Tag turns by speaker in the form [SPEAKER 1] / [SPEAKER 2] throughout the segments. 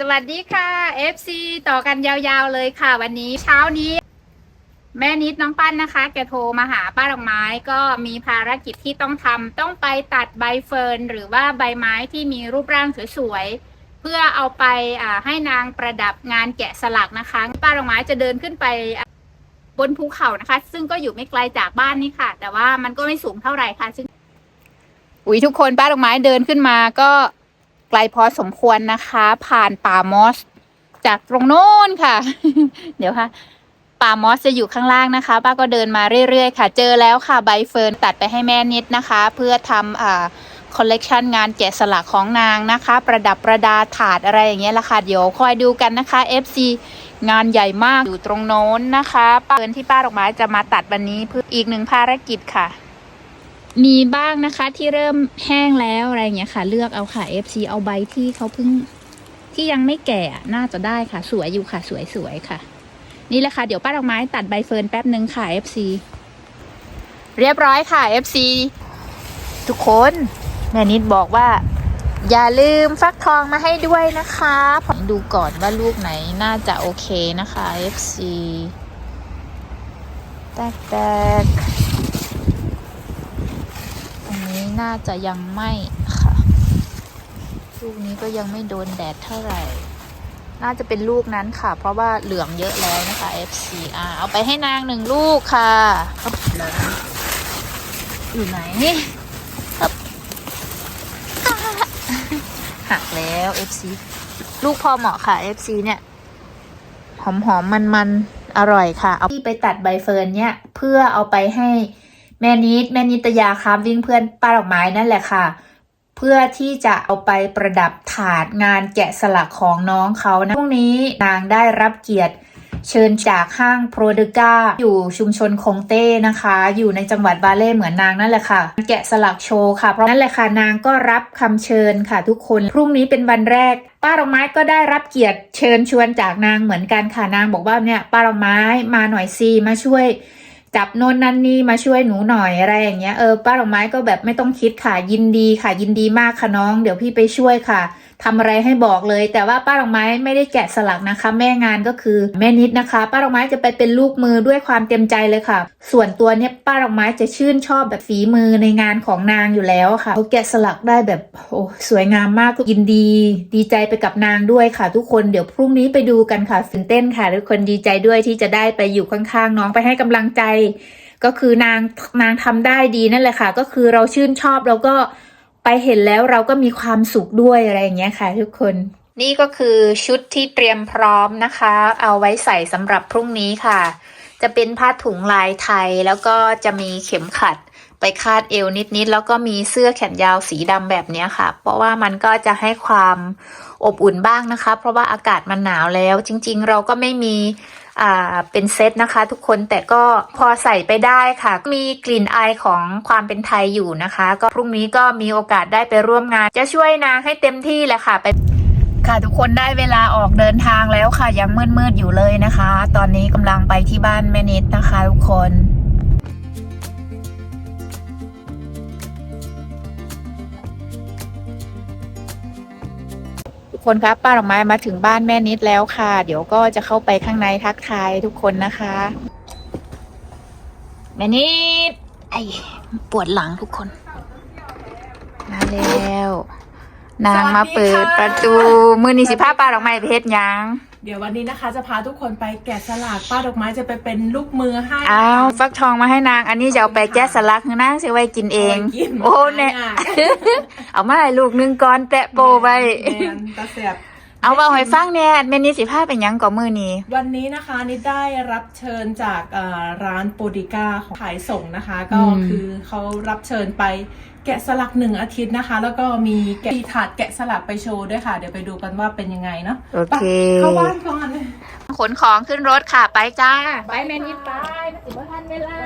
[SPEAKER 1] สวัสดีค่ะ FC ต่อกันยาวๆเลยค่ะ วันนี้เช้านี้ แม่นิดน้องปั้นนะคะ แกโทรมาหาป้าดอกไม้ก็มีภารกิจที่ต้องทำต้องไปตัดใบเฟิร์นหรือว่าใบไม้ที่มีรูปร่างสวยๆ เพื่อเอาไปให้นางประดับงานแกะสลักนะคะ ป้าดอกไม้จะเดินขึ้นไปบนภูเขานะคะ ซึ่งก็อยู่ไม่ไกลจากบ้านนี่ค่ะ แต่ว่ามันก็ไม่สูงเท่าไหร่ค่ะซึ่งอุ้ยทุกคนป้าดอกไม้เดินขึ้นมาก็ ไกลพอสมควรนะคะ ผ่านป่ามอส จากตรงโน้นค่ะ เดี๋ยวค่ะ ป่ามอสจะอยู่ข้างล่างนะคะ ป้าก็เดินมาเรื่อยๆ ค่ะ เจอแล้วค่ะใบเฟิร์นตัดไปให้แม่นิดนะคะ เพื่อทำอ่าคอลเลกชันงานแกะสลักของนางนะคะ ประดับประดาถาดอะไรอย่างเงี้ยละค่ะ เดี๋ยวคอยดูกันนะคะ FC งานใหญ่มากอยู่ตรงโน้นนะคะป้าเฟิร์นที่ป้าดอกไม้จะมาตัดวันนี้เพื่ออีกหนึ่งภารกิจค่ะ มีบ้างนะคะที่เริ่มแห้งแล้วอะไรเงี้ยค่ะ เลือกเอาค่ะ FC เอาใบที่เขาเพิ่งที่ยังไม่แก่น่าจะได้ค่ะ สวยอยู่ค่ะ สวยๆค่ะ นี่แหละค่ะ เดี๋ยวป้าดอกไม้ตัดใบเฟิร์นแป๊บหนึ่งค่ะ FC เรียบร้อยค่ะ FC ทุกคน แม่นิดบอกว่า อย่าลืมฟักทองมาให้ด้วยนะคะผมดูก่อนว่าลูกไหนน่าจะโอเคนะคะ FC แตกๆอัน น่าจะยังไม่ค่ะ ลูกนี้ก็ยังไม่โดนแดดเท่าไหร่ น่าจะเป็นลูกนั้นค่ะ เพราะว่าเหลืองเยอะแล้วนะคะ FC อ่าเอาไปให้นางหนึ่งลูกค่ะอยู่ไหนหักแล้ว FC ลูกพอเหมาะค่ะ FC เนี่ย หอมหอมมันมันๆ อร่อยค่ะ เอาที่ไปตัดใบเฟิร์นเนี่ย เพื่อเอาไปให้ แม่นิดแม่นิตยาครับวิ่งเพื่อนป้าดอกไม้นั่นแหละค่ะ เพื่อที่จะเอาไปประดับถาดงานแกะสลักของน้องเขานะพรุ่งนี้นางได้รับเกียรติเชิญจากห้างโปรดก้าอยู่ชุมชนคงเต้นะคะ อยู่ในจังหวัดบาเล่เหมือนนางนั่นแหละค่ะ แกะสลักโชว์ค่ะ เพราะนั่นแหละค่ะนางก็รับคำเชิญค่ะทุกคน พรุ่งนี้เป็นวันแรก ป้าดอกไม้ก็ได้รับเกียรติเชิญชวนจากนางเหมือนกันค่ะนางบอกว่าเนี่ยป้าดอกไม้มาหน่อยซีมาช่วย จับโน่นนั่นนี่มาช่วยหนูหน่อยอะไรอย่างเงี้ยเออป้าดอกไม้ก็แบบไม่ต้องคิดค่ะยินดีค่ะ ยินดีมากค่ะน้อง เดี๋ยวพี่ไปช่วยค่ะทำอะไรให้บอกเลย แต่ว่าป้าดอกไม้ไม่ได้แกะสลักนะคะ แม่งานก็คือแม่นิดนะคะ ป้าดอกไม้จะไปเป็นลูกมือด้วยความเต็มใจเลยค่ะ ส่วนตัวเนี้ยป้าดอกไม้จะชื่นชอบแบบฝีมือในงานของนางอยู่แล้วค่ะเขาแกะสลักได้แบบโอ้สวยงามมากยินดี ดีใจไปกับนางด้วยค่ะ ทุกคนเดี๋ยวพรุ่งนี้ไปดูกันค่ะตื่นเต้นค่ะทุกคนดีใจด้วยที่จะได้ไปอยู่ข้างๆน้องไปให้กำลังใจก็คือนางนางทำได้ดีนั่นแหละค่ะ ก็คือเราชื่นชอบแล้วก็ไปเห็นแล้วเราก็มีความสุขด้วยอะไรอย่างเงี้ยค่ะ ทุกคนนี่ก็คือชุดที่เตรียมพร้อมนะคะ เอาไว้ใส่สำหรับพรุ่งนี้ค่ะ จะเป็นผ้าถุงลายไทยแล้วก็จะมีเข็มขัดไปคาดเอวนิดๆแล้วก็มีเสื้อแขนยาวสีดำแบบนี้ค่ะ เพราะว่ามันก็จะให้ความอบอุ่นบ้างนะคะ เพราะว่าอากาศมันหนาวแล้ว จริง ๆ เราก็ไม่มี อ่าเป็นเซตนะคะ ทุกคนแต่ก็พอใส่ไปได้ค่ะ มีกลิ่นอายของความเป็นไทยอยู่นะคะ ก็พรุ่งนี้ก็มีโอกาสได้ไปร่วมงาน จะช่วยนางให้เต็มที่แหละค่ะไปค่ะทุกคนได้เวลาออกเดินทางแล้วค่ะยังมืดๆอยู่เลยนะคะ ตอนนี้กำลังไปที่บ้านแม่นิดนะคะ ทุกคน คนครับป้าดอกไม้มาถึงบ้านแม่นิดแล้วค่ะ เดี๋ยวก็จะเข้าไปข้างในทักทายทุกคนนะคะ แม่นิดไอปวดหลังทุกคน มาแล้ว นางมาเปิดประตู มือนีสิผ้าป้าดอกไม้ไปเฮ็ดหยัง
[SPEAKER 2] เดี๋ยววันนี้นะคะจะพาทุกคนไปแกะสลักป้าดอกไม้จะไปเป็นลูกมือให้
[SPEAKER 1] อ้าวฟักทองมาให้นาง อันนี้จะเอาไปแก้สลักคือนางสิไว้กินเอง
[SPEAKER 2] กิน
[SPEAKER 1] โอ้เนี่ยเอามาให้ลูกหนึงก่อนแปะโปไว้
[SPEAKER 2] แมนตาแสบ
[SPEAKER 1] เอาเอาให้ฟังเนี่ยแม่นิดสิผ้าเป็นหยังก่อมือนี้
[SPEAKER 2] วันนี้นะคะนิดได้รับเชิญจากเอ่อร้านโปรดิก้าของขายส่งนะคะ ก็
[SPEAKER 1] อืม
[SPEAKER 2] คือเขารับเชิญไป แกะสลักหนึ่งอาทิตย์นะคะ แล้วก็มีแกะมีถาดแกะสลักไปโชว์ด้วยค่ะ เดี๋ยวไปดูกันว่าเป็นยังไงเนาะ
[SPEAKER 1] โอเค
[SPEAKER 2] ไปเข้าบ้านก่อน
[SPEAKER 1] ขนของขึ้นรถค่ะ ไปจ้า ไปแม่นิดไปมาถึงบ้านเวลา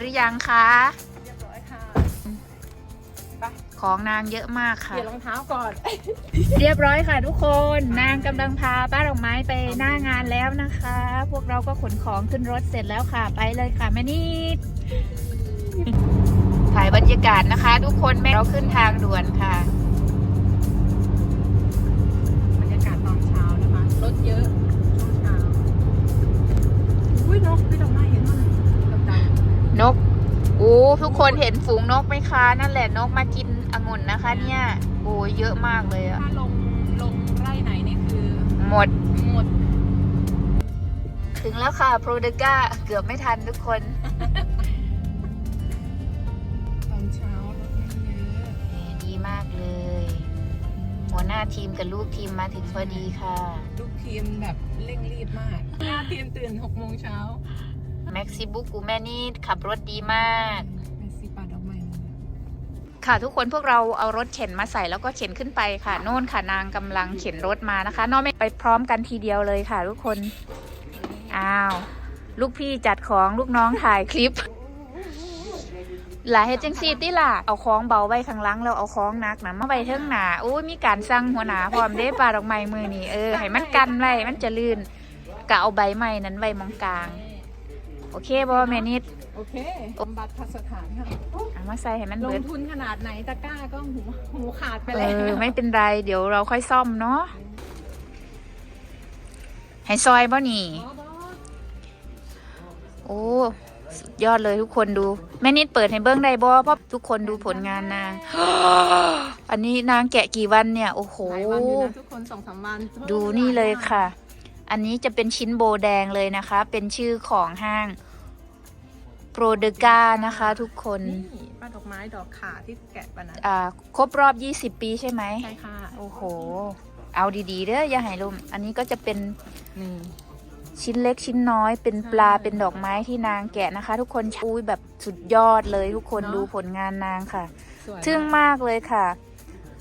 [SPEAKER 1] หรือยังคะ
[SPEAKER 2] เรียบร้อยค่ะ
[SPEAKER 1] ของนางเยอะมากค่ะ
[SPEAKER 2] เปลี่ยนรองเท้าก่อน
[SPEAKER 1] เรียบร้อยค่ะทุกคน นางกำลังพาป้าดอกไม้ไปหน้างานแล้วนะคะ พวกเราก็ขนของขึ้นรถเสร็จแล้วค่ะไปเลยค่ะแม่นิดถ่ายบรรยากาศนะคะ ทุกคนแม่เราขึ้นทางด่วนค่ะ ทุกคนเห็นฝูงนกไหมคะ นั่นแหละนกมากินองุ่นนะคะ เนี่ย โอ้ยเยอะมากเลย
[SPEAKER 2] ๆ
[SPEAKER 1] อะ
[SPEAKER 2] ถ้าลงลงไร่ไหนนี่คือ
[SPEAKER 1] หมด
[SPEAKER 2] หมด
[SPEAKER 1] ถึงแล้วค่ะโปรเดก้าเกือบไม่ทันทุกคน
[SPEAKER 2] ตอนเช้ารถไม่เยอะ
[SPEAKER 1] นี่ดีมากเลย หัวหน้าทีมกับลูกทีมมาถึงพอดีค่ะ
[SPEAKER 2] ลูกทีมแบบเร่งรีบมากหน้าทีมตื่น6โมงเช้า
[SPEAKER 1] แม็กซิบุกูแม่นี่ขับรถดีมาก ค่ะทุกคนพวกเราเอารถเข็นมาใส่แล้วก็เข็นขึ้นไปค่ะ โน่นค่ะนางกำลังเข็นรถมานะคะน้องไม่ไปพร้อมกันทีเดียวเลยค่ะ ทุกคนอ้าว ลูกพี่จัดของลูกน้องถ่ายคลิปหลายเฮจังซีติล่ะ เอาของเบาไว้ข้างหลังแล้วเอาของนักนะมาไว้เทิงหนาโอ้ยมีการสั่งหัวหนาพร้อมเด้ปลาดอกไม้มือนี่เออให้มันกันไว้มันจะลื่นกะเอาใบไม้นั้นไว้มองกลาง โอเคบ่แม่นิด
[SPEAKER 2] โอเคบำบัดพัสถานค่ะ
[SPEAKER 1] เอามาใส่ให้มัน
[SPEAKER 2] ล
[SPEAKER 1] เบิ
[SPEAKER 2] ง
[SPEAKER 1] ด
[SPEAKER 2] ทุนขนาดไหนตะกร้าก็หูหูขาดไป
[SPEAKER 1] เอ
[SPEAKER 2] แล้ว
[SPEAKER 1] อไม่เป็นไร เดี๋ยวเราค่อยซ่อมเนาะให้ซอยบ่นี่
[SPEAKER 2] บอบอ
[SPEAKER 1] โอ้สุดยอดเลยทุกคนดู แม่นิดเปิดให้เบิ้งได้บ่เพราะทุกคนดูผลงานนาง อันนี้นางแกะกี่วันเนี่ย โอ้โห
[SPEAKER 2] หลายวันอยู่นะทุกคนสองสามวัน
[SPEAKER 1] ดูนี่เลยค่ะ อันนี้จะเป็นชิ้นโบแดงเลยนะคะ เป็นชื่อของห้าง โปรเดกานะคะทุกคน
[SPEAKER 2] นี่ป้าดอกไม้ดอกขาที่แกะปะนะ
[SPEAKER 1] อ่าครบรอบ 20 ปีใช่ไหม
[SPEAKER 2] ใช่ค่ะ
[SPEAKER 1] โอ้โห เอาดีๆเด้ออย่าให้ลม อันนี้ก็จะเป็น
[SPEAKER 2] นี่
[SPEAKER 1] ชิ้นเล็กชิ้นน้อยเป็นปลา
[SPEAKER 2] ใช่
[SPEAKER 1] เป็นดอกไม้ที่นางแกะนะคะ ทุกคนอุ้ยแบบสุดยอดเลยทุกคน
[SPEAKER 2] เนอะ
[SPEAKER 1] ดูผลงานนางค่ะ
[SPEAKER 2] สวย
[SPEAKER 1] ทึ่งมากเลยค่ะ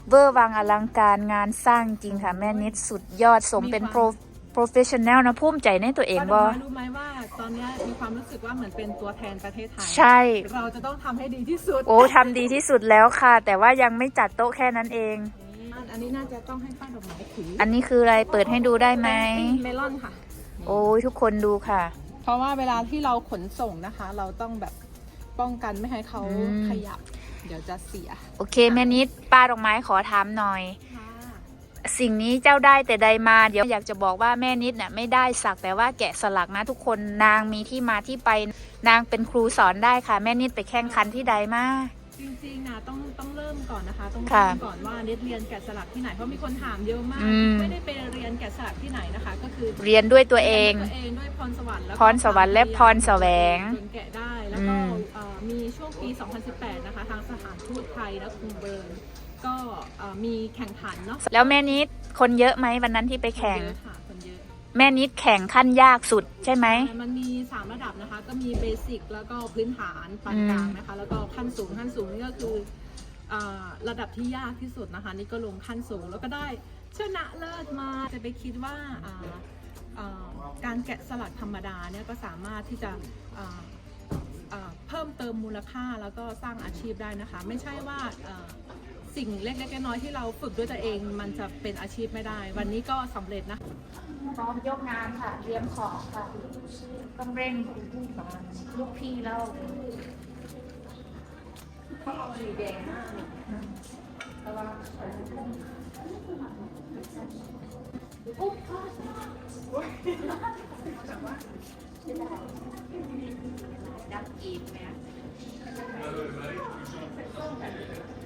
[SPEAKER 1] เวอร์วังอลังการงานสร้างจริงค่ะ แม่นิดสุดยอดสมเป็นโปร โปรเฟชชั่นแนลนะภูมิใจในตัวเอง
[SPEAKER 2] ป้าด
[SPEAKER 1] บ
[SPEAKER 2] อ
[SPEAKER 1] อก
[SPEAKER 2] ไม้รู้ไหมว่าตอนเนี้ยมีความรู้สึกว่าเหมือนเป็นตัวแทนประเทศไทย
[SPEAKER 1] ใช่
[SPEAKER 2] เราจะต้องทำให้ดีที่สุด
[SPEAKER 1] โอ้ทำดีที่สุดแล้วค่ะ แต่ว่ายังไม่จัดโต๊ะแค่นั้นเอง
[SPEAKER 2] อันนี้น่าจะต้องให้ป้าดอกไม้ถือ
[SPEAKER 1] อันนี้คืออะไรเปิดให้ดูได้ไหม
[SPEAKER 2] เมลอนค่ะ
[SPEAKER 1] โอ้ยทุกคนดูค่ะ
[SPEAKER 2] เพราะว่าเวลาที่เราขนส่งนะคะ เราต้องแบบป้องกันไม่ให้เขา
[SPEAKER 1] อืม
[SPEAKER 2] ขยับ เดี๋ยวจะเสีย
[SPEAKER 1] โอเคแม่นิดป้าดอกไม้ขอถามหน่อย
[SPEAKER 2] ค่ะ
[SPEAKER 1] สิ่งนี้เจ้าได้แต่ใดมาเดี๋ยวอยากจะบอกว่าแม่นิดน่ะไม่ได้สักแต่ว่าแกะสลักนะทุกคนนางมีที่มาที่ไป นางเป็นครูสอนได้ค่ะ แม่นิดไปแข่งขันที่ใดมา
[SPEAKER 2] จริงๆนะต้องต้องเริ่มก่อนนะคะต้อง
[SPEAKER 1] ค่ะ
[SPEAKER 2] เริ่มก่อนว่าเน็ตเรียนแกะสลักที่ไหนเพราะมีคนถามเยอะมาก
[SPEAKER 1] อืม
[SPEAKER 2] ไม่ได้ไปเรียนแกะสลักที่ไหนนะคะ ก็คือ
[SPEAKER 1] เรียนด้วยตัวเอง
[SPEAKER 2] รียนด้วยตัวเองด้วยพรสวรรค์แล้วก็
[SPEAKER 1] พรสวรรค์และพรแสวง
[SPEAKER 2] จนแกะได้แล้วก็
[SPEAKER 1] อืม
[SPEAKER 2] เอ่อมีช่วงปี 2018 นะคะ ทางสถานทูตไทยและกรุงเบิร์น ก็เอ่อมีแข่งขันเนาะ
[SPEAKER 1] แล้วแม่นิดคนเยอะไหมวันนั้นที่ไปแข่ง
[SPEAKER 2] คนเยอะค่ะคนเยอะ
[SPEAKER 1] แม่นิดแข่งขั้นยากสุดใช่ไหม
[SPEAKER 2] มันมี3ระดับนะคะ ก็มีเบสิกแล้วก็พื้นฐานปานกลางนะคะ แล้วก็ขั้นสูงขั้นสูงนี่ก็คืออ่าระดับที่ยากที่สุดนะคะ นี่ก็ลงขั้นสูงแล้วก็ได้ชนะเลิศมาจะไปคิดว่าอ่าอ่าการแกะสลักธรรมดาเนี่ยก็สามารถที่จะอ่าอ่าเพิ่มเติมมูลค่าแล้วก็สร้างอาชีพได้นะคะ ไม่ใช่ว่าอ่า สิ่งเล็กๆน้อยๆที่เราฝึกด้วยตัวเอง มันจะเป็นอาชีพไม่ได้ วันนี้ก็สำเร็จนะ
[SPEAKER 1] พร้อมยกงานค่ะเตรียมของค่ะต้องเร่งลูกพี่แล้วดักกีบไหม
[SPEAKER 3] Là, encore une chaise, vous dites. hein. Une chaise.
[SPEAKER 2] นักเสียงเอาเนี่ยม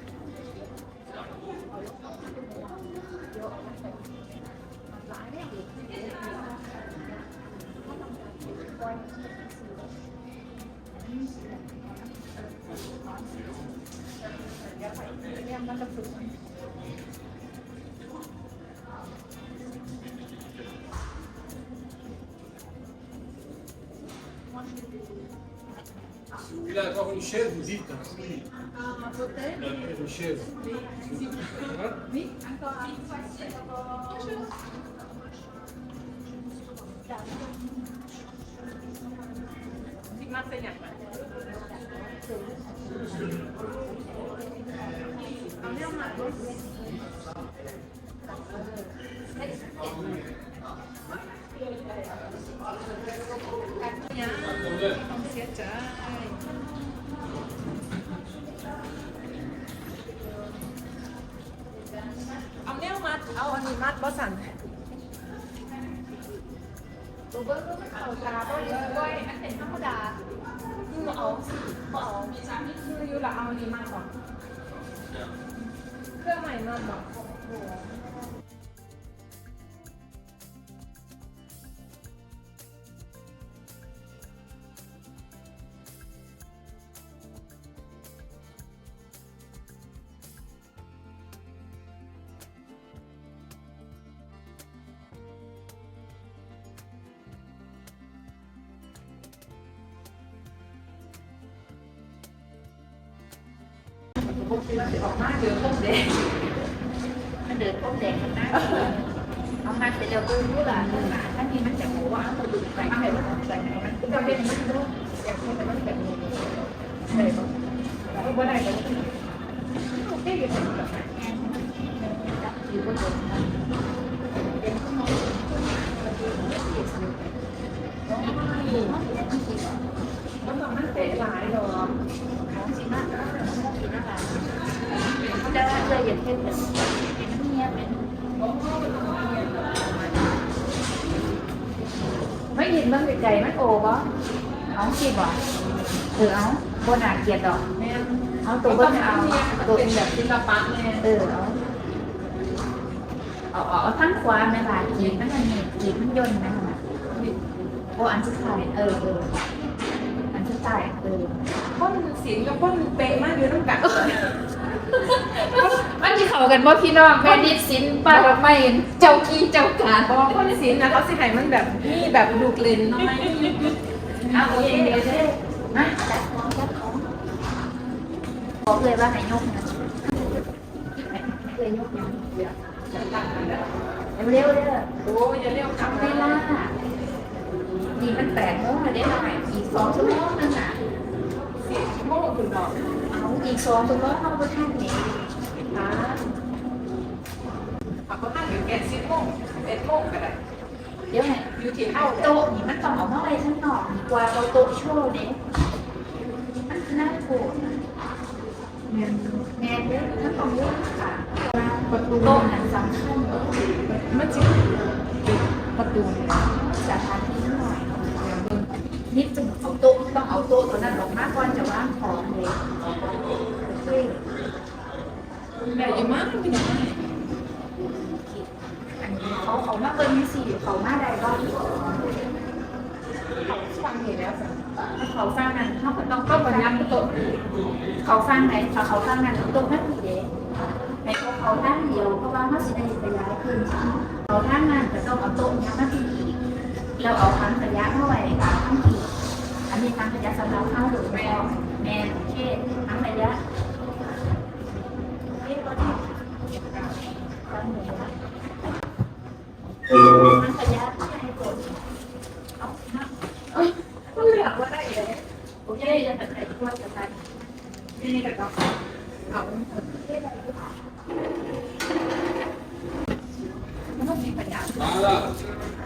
[SPEAKER 2] าลูกเนี่ย มีมัดบอสัน
[SPEAKER 1] ตัวเบิ้ลก็เป็นเอาจ้าก็เลยด้วยมันเป็นธรรมดา
[SPEAKER 2] คือเอาเอามีสามีคืออยู่ละเอานี่มากกว่าเครื่องใหม่มากกว่า ดบ่
[SPEAKER 1] มันเดินพวกแดงมันน่าเอามาเสร็จแล้วก็รู้ละถ้ามีมันจะหัวเอาตัวดึงไปเอาไปมันใส่ไหนมันก็เป็นมันรู้อยากให้แต่มันแบบนี้เลยบอก
[SPEAKER 2] บ่ได้เลย
[SPEAKER 1] โอเคอยู่แบบนั้นจับอยู่บนบนเป็นข้างนอก
[SPEAKER 2] มันต้องมันเตะหลายดอก
[SPEAKER 1] ของสิมากกินอะไรเขาจะเคยเห็นเทปเป็นเป็นเมียเป็นไม่ เห็นมันไกลๆมันโอ้บ่เอาสิบ่เออเอาบนอาเกียดดอก
[SPEAKER 2] แม่น
[SPEAKER 1] เอา
[SPEAKER 2] ตั
[SPEAKER 1] ตัวว
[SPEAKER 2] เบิ้
[SPEAKER 1] เบิ้
[SPEAKER 2] ง
[SPEAKER 1] ง
[SPEAKER 2] เอา
[SPEAKER 1] เอา
[SPEAKER 2] ตัว
[SPEAKER 1] ตัว
[SPEAKER 2] เป็นแบบศิลปะแม่
[SPEAKER 1] เออเอาเอาเอาทั้งขวาแม่บากีบมันอันนี้กีบมันย่นนะโอ้อันสุดท้ายเออเอออันสุดท้ายเออ
[SPEAKER 2] คนศิลป์กับคนเป๊ะมากอยู่ต้องกัน
[SPEAKER 1] มันที่เข้ากันว่าพี่น้องแม่นิดสินปาระไมเจ้ากี้เจ้าการ
[SPEAKER 2] บอกว่าคนศิลป์นะเขาสิให้มันแบบนี่แบบดูกลิ่นน้อย
[SPEAKER 1] เอาโอเคเดี๋ยวจะได้มาจัดของจัดของบอกเลยว่าให้ยกนะให้เลยยกนะเร็วเร็วเด้อ
[SPEAKER 2] โอ้ยอย่าเรียก
[SPEAKER 1] ทำเวลานี่มันแปดโมงแล้วได้หน่อยอีกสองชั่วโมงนึงอะ
[SPEAKER 2] สี่ชั่วโมงคุณดอก
[SPEAKER 1] เอีกสองชั่วโมงเข้าไปท่านนี่
[SPEAKER 2] นะเอาเขาตั้งอยู่แก่สิบโมงเอ็ดโมงก็ได้
[SPEAKER 1] เดี๋ยวไง
[SPEAKER 2] อยู่ที่เท่า
[SPEAKER 1] โต๊ะนี่มันต้องเอามาไว้ข้างนอกดีกว่าเราโต๊ะโชว์เนี่ยมันน่าโกรธนะแม่แม่เด้อถ้าต้องเลือกค่ะประตูโต๊ะนั้นสำคัญ
[SPEAKER 2] มันจิประตูเนี่ย
[SPEAKER 1] สถานที่หน่อยนิดจึงเอาโต๊ะต้องเอาโต๊ะตัวนั้นออกมาก่อนจะวางของเลยเฮ้ย
[SPEAKER 2] ใหญ่มากเป็นยังไง
[SPEAKER 1] อันนี้เขาเขามาเบิ้งสิเขามาได้ก็เขา
[SPEAKER 2] ฟังเห็นแล้วสิ
[SPEAKER 1] เขาฟังนั้นเขาต้อง
[SPEAKER 2] ก็ปัญ
[SPEAKER 1] ญาญา
[SPEAKER 2] ที่โต๊ะ
[SPEAKER 1] เขาฟังไหนถ้าเขาฟังนั้นตรงนั้นดีเด้ในเขาเขาท่านเดียวเพราะว่าเขาสิได้ขยายขึ้นเขาท่านนั้นก็ต้องเอาโต๊ะนี้มาที่อีกเราเอาทั้งขยะเข้าไว้ทั้งอีอันนี้ทั้งขยะสำหรับเข้าหรือแม่แม่โอเคทั้งขยะ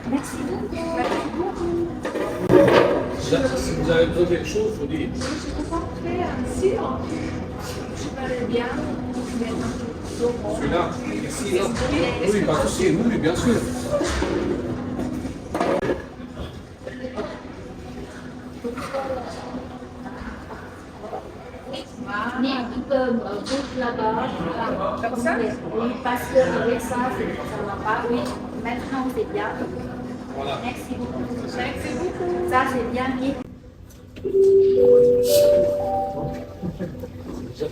[SPEAKER 1] Merci
[SPEAKER 3] Celui-là Merci. Oui, pas de. Oui, bien sûr.
[SPEAKER 1] Euh, ça? Oui, parce ça, pas. Oui, maintenant c'est bien. Merci beaucoup.
[SPEAKER 2] Merci beaucoup.
[SPEAKER 1] Ça, j'ai bien mis.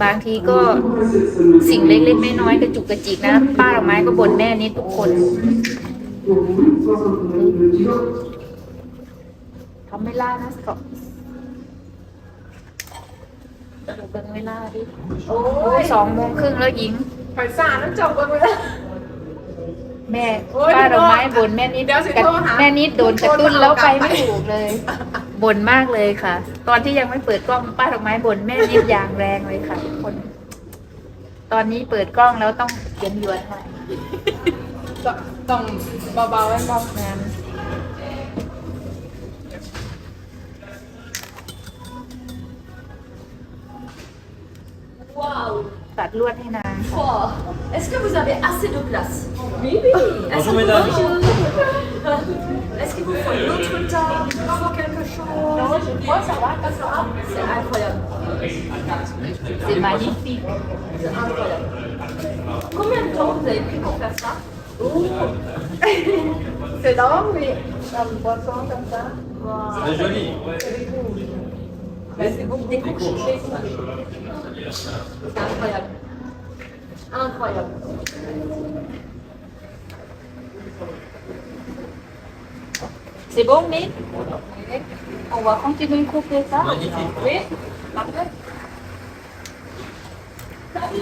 [SPEAKER 1] บางทีก็สิ่งเล็กๆน้อยๆกระจุกกระจิกนะ ป้าดอกไม้ก็บ่นแม่นี่ทุกคนทำไม่ล่านะสอบเบิ่งเวลาดิ
[SPEAKER 2] โอ้ย
[SPEAKER 1] สองโมงครึ่งแล้วหญิง
[SPEAKER 2] ไปสาน้ำจบกันไปแล้ว
[SPEAKER 1] แม่
[SPEAKER 2] โอ้ย
[SPEAKER 1] ป้าดอกไม้บ่นแม่นิด
[SPEAKER 2] เดี๋ยวสิ
[SPEAKER 1] กระ
[SPEAKER 2] โทรหา
[SPEAKER 1] แม่นิดโดนกระตุ้นแล้วไปไม่ถูกเลย
[SPEAKER 2] เบ่
[SPEAKER 1] นมากเลยค่ะ ตอนที่ยังไม่เปิดกล้องป้าดอกไม้บ่นแม่นิดอย่างแรงเลยค่ะทุกคน ตอนนี้เปิดกล้องแล้วต้องเย็นยวนหน่อย
[SPEAKER 2] ต้องเบาๆไว้บ้าง
[SPEAKER 1] งาน ตัดลวดให้นางค่ะ
[SPEAKER 4] Oh, Est-ce que vous avez assez de place
[SPEAKER 2] Oui, oui.
[SPEAKER 4] Est-ce que
[SPEAKER 3] mesdames.
[SPEAKER 4] Est-ce qu'il vous faut une autre table Il faut quelque chose Moi, ça va, ça va. C'est incroyable.
[SPEAKER 1] C'est magnifique.
[SPEAKER 4] C'est incroyable. Combien de temps vous avez pris pour faire ça
[SPEAKER 2] C'est long, mais comme boisson comme ça.
[SPEAKER 3] C'est joli.
[SPEAKER 2] Ben, c'est beaucoup
[SPEAKER 4] Des. C'est incroyable. Incroyable.
[SPEAKER 1] C'est bon, mais on va continuer de couper ça.
[SPEAKER 3] Magnifique.
[SPEAKER 1] Oui, parfait. สี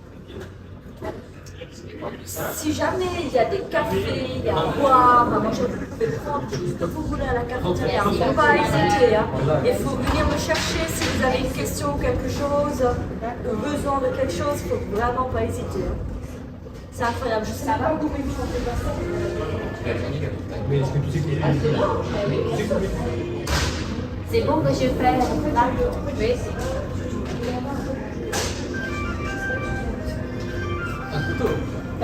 [SPEAKER 4] Si jamais il y a des cafés, il y a à boire, à manger, vous pouvez prendre tout ce que vous voulez à la cafétéria. Il ne faut pas hésiter. hein. Il faut venir me chercher si vous avez une question, quelque chose, ou besoin de quelque chose. Il ne faut vraiment pas hésiter. hein. C'est incroyable. Je sais pas comment ils font ça.
[SPEAKER 5] Mais est-ce que tu sais qu'il y a
[SPEAKER 1] C'est bon que je fais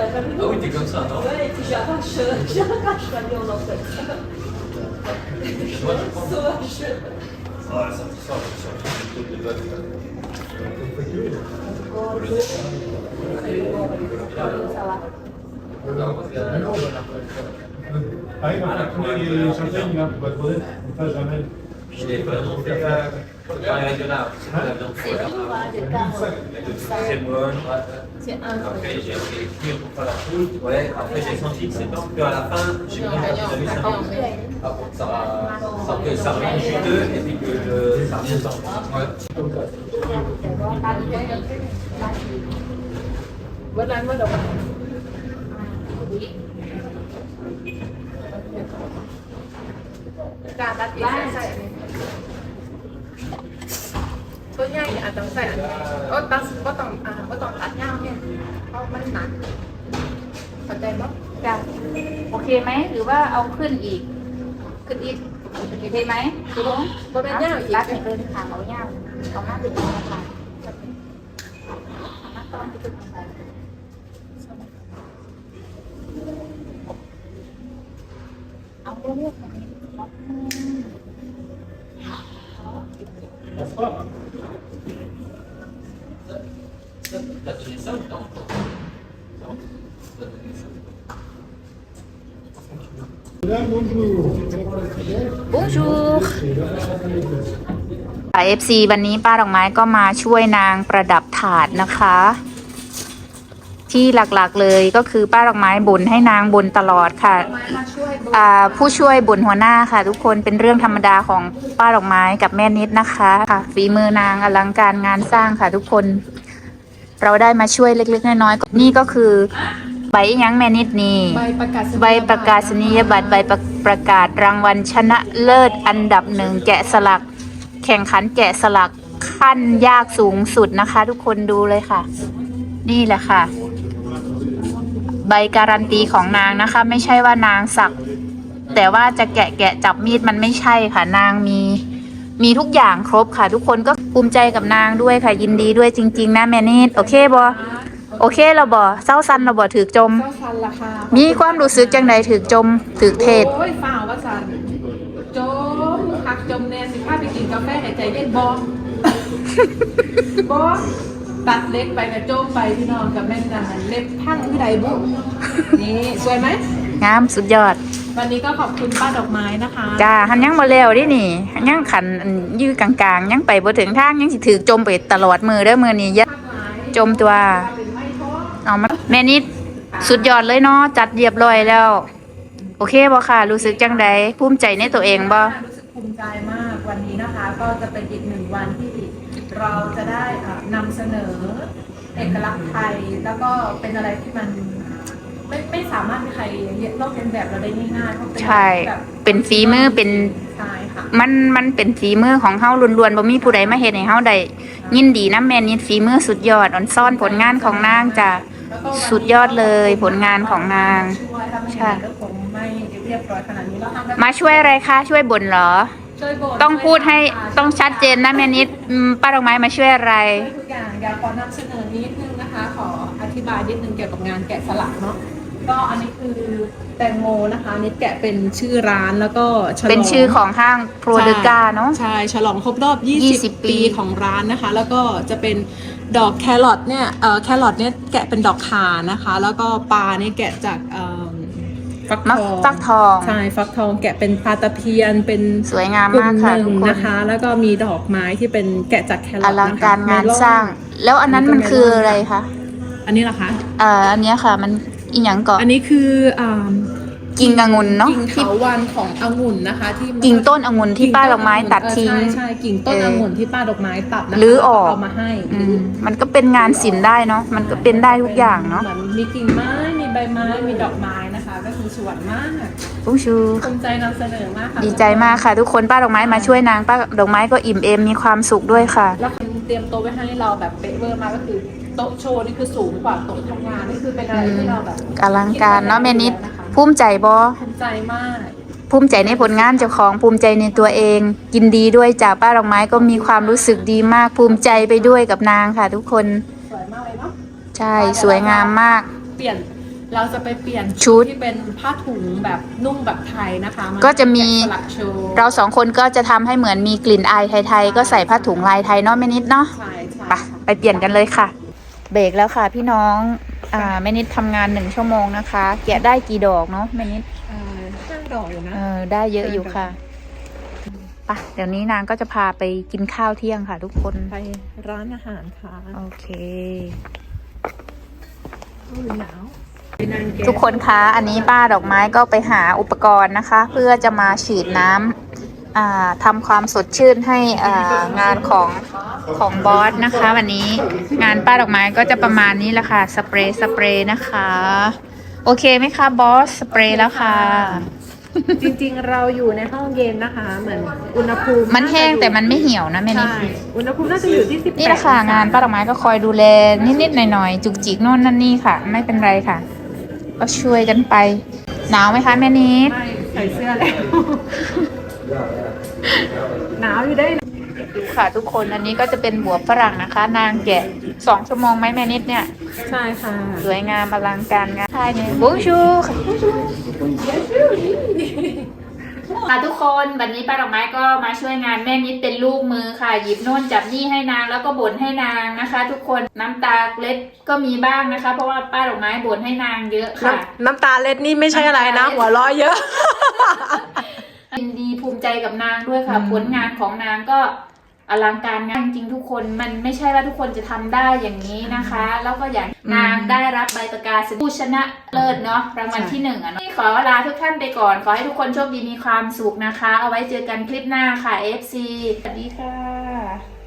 [SPEAKER 5] Ah oui, t'es comme ça, non
[SPEAKER 4] Ouais, et puis j'arrache, euh, j'arrache ma viande en fait. Sauvage.
[SPEAKER 3] Ah, ça ça
[SPEAKER 6] comme ça.
[SPEAKER 5] C'est.
[SPEAKER 1] C'est
[SPEAKER 5] Après, j'ai écrit pour faire la foule. Après, j'ai senti que c'est parce à la fin, j'ai mis la ça ça, ça revient juteux et puis que ça revient sans.
[SPEAKER 2] Voilà, ตัดเองใส่อันนี้ตัวใหญ่เนี่ยอาจจะใส่อันนี้อ้ตัดก็ต้องอ่าก็ต้องตัดยาวเนี่ยเพราะมันหนักเข้าใจไหม
[SPEAKER 1] จ้ะโอเคไหมหรือว่าเอาขึ้นอีก ขึ้นอีกโอเคไหมคุณลุง
[SPEAKER 2] บ่เป็นยาวอีก
[SPEAKER 1] รัดเดินขางเอายาวเอามาเป็นยังไงคะเอามาต้อนที่เป็นยังไงเอาเรื่อยๆแบบนี้
[SPEAKER 5] da doença
[SPEAKER 6] então. Bonjour
[SPEAKER 1] เอฟซีวันนี้ป้าดอกไม้ก็มาช่วยนางประดับถาดนะคะ ที่หลักๆเลยก็คือป้าดอกไม้บ่นให้นางบ่นตลอดค่ะอ่าผู้ช่วยบ่นหัวหน้าค่ะ ทุกคนเป็นเรื่องธรรมดาของป้าดอกไม้กับแม่นิดนะคะค่ะฝีมือนางอลังการงานสร้างค่ะทุกคน เราได้มาช่วยเล็ก ๆ น้อยๆนี่ก็คือใบยังแม่นิดนี่
[SPEAKER 2] ใบประกาศ
[SPEAKER 1] ใบประกาศนียบัตรใบประกาศรางวัลชนะเลิศอันดับหนึ่งแกะสลัก แข่งขันแกะสลักขั้นยากสูงสุดนะคะ ทุกคนดูเลยค่ะ นี่แหละค่ะ ใบการันตีของนางนะคะ ไม่ใช่ว่านางสัก แต่ว่าจะแกะแกะจับมีดมันไม่ใช่ค่ะนางมี มีทุกอย่างครบค่ะ ทุกคนก็ภูมิใจกับนางด้วยค่ะ ยินดีด้วยจริง ๆ นะแม่นิดโอเคบอโอเคเราบอเศร้าซันเราบอถือจม
[SPEAKER 2] เจ้าสันราคา
[SPEAKER 1] มีความรู้สึกจังใดถือจมถือเทศ
[SPEAKER 2] โอ้ยฝ่าวว่าสันจมคักจมแน่สิพาไปกินกาแฟให้ใจเย็นบอบอบไป ตัดเล็บไปกับโจ้มไปพี่น้องกับแม่นางเล็บพังที่ใดบุนี่สวยไหม
[SPEAKER 1] งามสุดยอด
[SPEAKER 2] วันนี้ก็ขอบคุณป้าดอกไม้นะคะ
[SPEAKER 1] จ้าหันยังบ่แล้วเดินี่หันยังขันอันอยื้อกลางๆ ยังไปบ่ถึงทางยังสิถือจมไปตลอดมือเด้อมือนี้อย่าจมตัวเอามาแม่นิดสุดยอดเลยเนาะจัดเรียบร้อยแล้ว โอเคบ่ค่ะ รู้สึกจังใดภูมิใจในตัวเองบ่
[SPEAKER 2] รู้สึกภูมิใจมากวันนี้นะคะ ก็จะเป็นอีกหนึ่งวันที่ เราจะได้เอ่อนำเสนอเอกลักษณ์ไทย แล้วก็เป็นอะไรที่มันไม่ไม่สามารถมีใครลอกเลียนแบบเราได้ง่ายๆเพราะเป็น
[SPEAKER 1] ใช่
[SPEAKER 2] แบบ
[SPEAKER 1] เป็นฝีมือเป็น
[SPEAKER 2] ใช่ค่ะ
[SPEAKER 1] มันมันเป็นฝีมือของเฮาล้วนๆบ่มีผู้ใดมาเฮ็ดให้เฮาได้ยินดีนะแม่นิดฝีมือสุดยอดอ่อนซ่อนผลงานของนางจ้ะ
[SPEAKER 2] แล้วก็วันนี้
[SPEAKER 1] สุดยอดเลยผลงานของนาง
[SPEAKER 2] ช่วยถ้าไม่
[SPEAKER 1] ใช่
[SPEAKER 2] อย่างนั้นก็คงไม่เรียบร้อยขนาดนี้แล้วทำแบบ
[SPEAKER 1] มาช่วยอะไรคะ ช่วยบ่นเหรอ
[SPEAKER 2] ช่วยโบน
[SPEAKER 1] ต้องพูดให้
[SPEAKER 2] ช่วยค่ะ
[SPEAKER 1] ต้องชัดเจนนะแม่นิดอืมป้าดอกไม้มาช่วยอะไร
[SPEAKER 2] ช่วยทุกอย่างอยากขอนำเสนอนิดนึงนะคะ ขออธิบายนิดนึงเกี่ยวกับงานแกะสลักเนาะก็อันนี้คือแตงโมนะคะนิดแกะเป็นชื่อร้านแล้วก็ฉลอง
[SPEAKER 1] เป็นชื่อของห้างโปรเดกาเนาะ
[SPEAKER 2] ใช่ฉลองครบรอบ
[SPEAKER 1] 20
[SPEAKER 2] 20ปีของร้านนะคะ แล้วก็จะเป็นดอกแครอทเนี่ยเอ่อแครอทเนี่ยแกะเป็นดอกข่านะคะ แล้วก็ปลาเนี่ยแกะจากเอิ่ม ฟัก
[SPEAKER 1] มะ
[SPEAKER 2] ทอง
[SPEAKER 1] ฟักทอง
[SPEAKER 2] ใช่ฟักทองแกะเป็นปลาตะเพียนเป็น
[SPEAKER 1] สวยงาม
[SPEAKER 2] กลุ่
[SPEAKER 1] มาก
[SPEAKER 2] ม
[SPEAKER 1] ค่ะ
[SPEAKER 2] หนึ่
[SPEAKER 1] ทุ
[SPEAKER 2] ง
[SPEAKER 1] กคน
[SPEAKER 2] นะคะ แล้วก็มีดอกไม้ที่เป็นแกะจากแครอท
[SPEAKER 1] อลังการ
[SPEAKER 2] นะคะ
[SPEAKER 1] งาน
[SPEAKER 2] เมลอ
[SPEAKER 1] สร้าง แล้วอันนั้นมันคืออะไรคะ
[SPEAKER 2] อันนี้เหรอคะ
[SPEAKER 1] เอ่ออันเนี้ยค่ะมันอีหยังเกาะ
[SPEAKER 2] อันนี้คืออ่า
[SPEAKER 1] กิ่งองุ่นเนาะ
[SPEAKER 2] กิ่ง
[SPEAKER 1] ที่
[SPEAKER 2] เถาวันขององุ่นนะคะที่มัน
[SPEAKER 1] กิ่งต้นองุ่นที่ป้าดอกไม้ตัดทิ้ง
[SPEAKER 2] เออใช่ใช่กิ่งต้น
[SPEAKER 1] เออ
[SPEAKER 2] องุ่นที่ป้าดอกไม้ตัดนะคะ
[SPEAKER 1] ลื้อออก
[SPEAKER 2] แล้วเอามาให้
[SPEAKER 1] อืมมันก็เป็นงานศิลป์ได้เนาะมันก็เป็นได้ทุกอย่างเนาะ
[SPEAKER 2] หมือนมีกิ่งไม้มีใบไม้มีดอกไม้นะคะก็คือ สวยมาก
[SPEAKER 1] ผู้ชู
[SPEAKER 2] ภูมิใจนำเสนอมากค่ะ
[SPEAKER 1] ดีใจมากค่ะ ทุกคนป้าดอกไม้มาช่วยนางป้าดอกไม้ก็อิ่มเอมมีความสุขด้วยค่ะ
[SPEAKER 2] แล้วคุณเตรียมโต๊ะไว้ให้เราแบบเป๊ะเวอร์มากก็คือโต๊ะโชว์นี่คือสูงกว่าโต๊ะทำงานนี่คือเป็นอะไรที่เราแบบ
[SPEAKER 1] อลังการเนาะแม่นิดภูมิใจบอ
[SPEAKER 2] ภูมิใจมาก
[SPEAKER 1] ภูมิใจในผลงานเจ้าของภูมิใจในตัวเอง ยินดีด้วยจากป้าดอกไม้ก็มีความรู้สึกดีมาก ภูมิใจไปด้วยกับนางค่ะ ทุกคน
[SPEAKER 2] สวยมากเลยเนาะ
[SPEAKER 1] ใช่สวยงามมาก
[SPEAKER 2] เปลี่ยน เราจะไปเปลี่ยน
[SPEAKER 1] ชุด
[SPEAKER 2] ที่เป็นผ้าถุงแบบนุ่งแบบไทยนะคะา
[SPEAKER 1] ก็จะมี
[SPEAKER 2] แกสลักโชว์
[SPEAKER 1] เราสองคนก็จะทำให้เหมือนมีกลิ่นอายไทยๆก็ใส่ผ้าถุงลายไทยเนาะแม่นิดเนาะ
[SPEAKER 2] ใช่ใช่
[SPEAKER 1] ไปไปเปลี่ยนกันเลยค่ะ เบรกแล้วค่ะพี่น้องอ่าแม่นิดทำงานหนึ่งชั่วโมงนะคะ แกะได้กี่ดอกเนาะแม่นิด
[SPEAKER 2] เออช่างดอกอยู่นะ
[SPEAKER 1] เออได้เยอะอยู่ค่ะไปะเดี๋ยวนี้นางก็จะพาไปกินข้าวเที่ยงค่ะ ทุกคน
[SPEAKER 2] ไปร้านอาหารค่ะ
[SPEAKER 1] โอเค
[SPEAKER 2] โอ้ยหนาว
[SPEAKER 1] ทุกคนคะอันนี้ป้าดอกไม้ก็ไปหาอุปกรณ์นะคะ เพื่อจะมาฉีดน้ำอ่าทำความสดชื่นให้อ่างานของของบอสนะคะ วันนี้งานป้าดอกไม้ก็จะประมาณนี้แหละค่ะสเปรย์สเปรย์นะคะ โอเคไหมคะบอสสเปรย์แล้วค่ะ
[SPEAKER 2] จริงๆเราอยู่ในห้องเย็นนะคะ เหมือนอุณหภูมิ
[SPEAKER 1] มันแห้งแต่มันไม่เหี่ยวนะแม่นิด
[SPEAKER 2] ใช่อุณหภูมิน่าจะอยู่ที่สิบ
[SPEAKER 1] นี่แหละค่ะงานป้าดอกไม้ก็คอยดูแลนิดๆหน่อยๆจุกจิกโน่นนั่นนี่ค่ะ ไม่เป็นไรค่ะ ก็ช่วยกันไป หนาวไหมคะแม่นิด
[SPEAKER 2] ไม่ใส่เสื้อแล้ว หนาวอยู่ได้
[SPEAKER 1] ดูค่ะทุกคนอันนี้ก็จะเป็นบัวฝรั่งนะคะ นางแกะสองชั่วโมงไหมแม่นิดเนี่ย
[SPEAKER 2] ใช่ค่ะ
[SPEAKER 1] สวยงามอลังการงานใช่เนี่ยบูชูค่ะ ค่ะทุกคนวันนี้ป้าดอกไม้ก็มาช่วยงานแม่นิดเป็นลูกมือค่ะ หยิบโน่นจับนี่ให้นางแล้วก็บ่นให้นางนะคะ ทุกคนน้ำตาเล็ดก็มีบ้างนะคะ เพราะว่าป้าดอกไม้บ่นให้นางเยอะค่ะ
[SPEAKER 2] น้ำตาเล็ดนี่ไม่ใช่อะไรนะ หัวเราะเยอะ
[SPEAKER 1] ยินดีภูมิใจกับนางด้วยค่ะ ผลงานของนางก็ อลังการงานจริงๆทุกคนมันไม่ใช่ว่าทุกคนจะทำได้อย่างนี้นะคะ แล้วก็อย่างนางได้รับใบประกาศผู้ชนะเลิศเนาะรางวัลที่หนึ่งอะเนาะขอลาทุกท่านไปก่อน ขอให้ทุกคนโชคดีมีความสุขนะคะ เอาไว้เจอกันคลิปหน้าค่ะ FC สวัสดีค่ะ